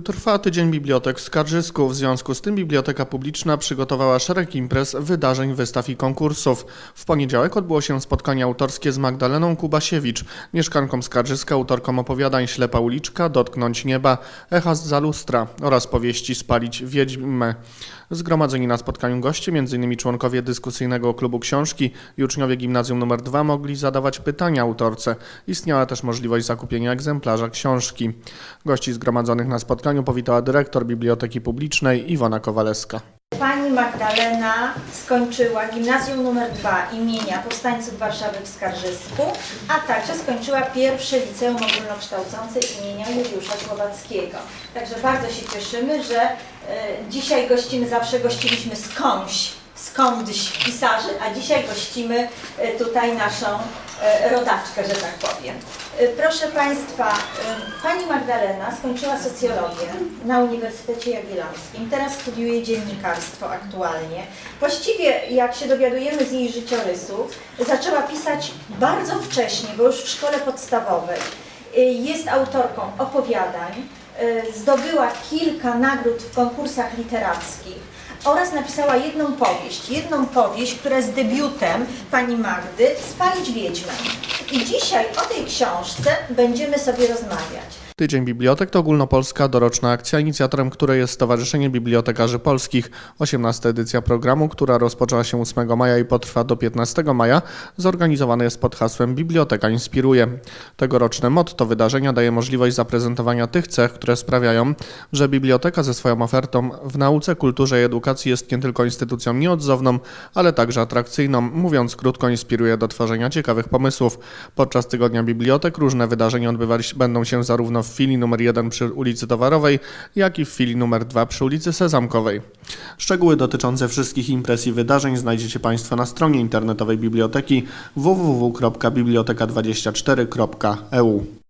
Trwa tydzień bibliotek w Skarżysku. W związku z tym biblioteka publiczna przygotowała szereg imprez, wydarzeń, wystaw i konkursów. W poniedziałek odbyło się spotkanie autorskie z Magdaleną Kubasiewicz, mieszkanką Skarżyska, autorką opowiadań Ślepa uliczka, Dotknąć nieba, Echa z lustra oraz powieści Spalić wiedźmę. Zgromadzeni na spotkaniu goście, m.in. członkowie dyskusyjnego klubu książki i uczniowie gimnazjum nr 2 mogli zadawać pytania autorce. Istniała też możliwość zakupienia egzemplarza książki. Gości zgromadzonych na spotkaniu powitała dyrektor Biblioteki Publicznej Iwona Kowaleska. Pani Magdalena skończyła gimnazjum nr 2 imienia Powstańców Warszawy w Skarżysku, a także skończyła pierwsze liceum ogólnokształcące imienia Juliusza Słowackiego. Także bardzo się cieszymy, że e, dzisiaj gościmy, zawsze gościliśmy skądś, skądś pisarzy, a dzisiaj gościmy e, tutaj naszą e, rodaczkę, że tak powiem. E, Proszę Państwa, Pani Magdalena skończyła socjologię na Uniwersytecie Jagiellońskim. Teraz studiuje dziennikarstwo aktualnie. Właściwie, jak się dowiadujemy z jej życiorysu, zaczęła pisać bardzo wcześnie, bo już w szkole podstawowej. Jest autorką opowiadań, zdobyła kilka nagród w konkursach literackich oraz napisała jedną powieść, jedną powieść, która jest debiutem pani Magdy, Spalić Wiedźmę. I dzisiaj o tej książce będziemy sobie rozmawiać. Tydzień Bibliotek to ogólnopolska doroczna akcja, inicjatorem której jest Stowarzyszenie Bibliotekarzy Polskich. 18. edycja programu, która rozpoczęła się 8 maja i potrwa do 15 maja, zorganizowana jest pod hasłem Biblioteka Inspiruje. Tegoroczne motto wydarzenia daje możliwość zaprezentowania tych cech, które sprawiają, że biblioteka ze swoją ofertą w nauce, kulturze i edukacji jest nie tylko instytucją nieodzowną, ale także atrakcyjną. Mówiąc krótko, inspiruje do tworzenia ciekawych pomysłów. Podczas Tygodnia Bibliotek różne wydarzenia odbywać będą się zarówno w filii numer 1 przy ulicy Towarowej, jak i w filii numer 2 przy ulicy Sezamkowej. Szczegóły dotyczące wszystkich imprez i wydarzeń znajdziecie Państwo na stronie internetowej biblioteki www.biblioteka24.eu.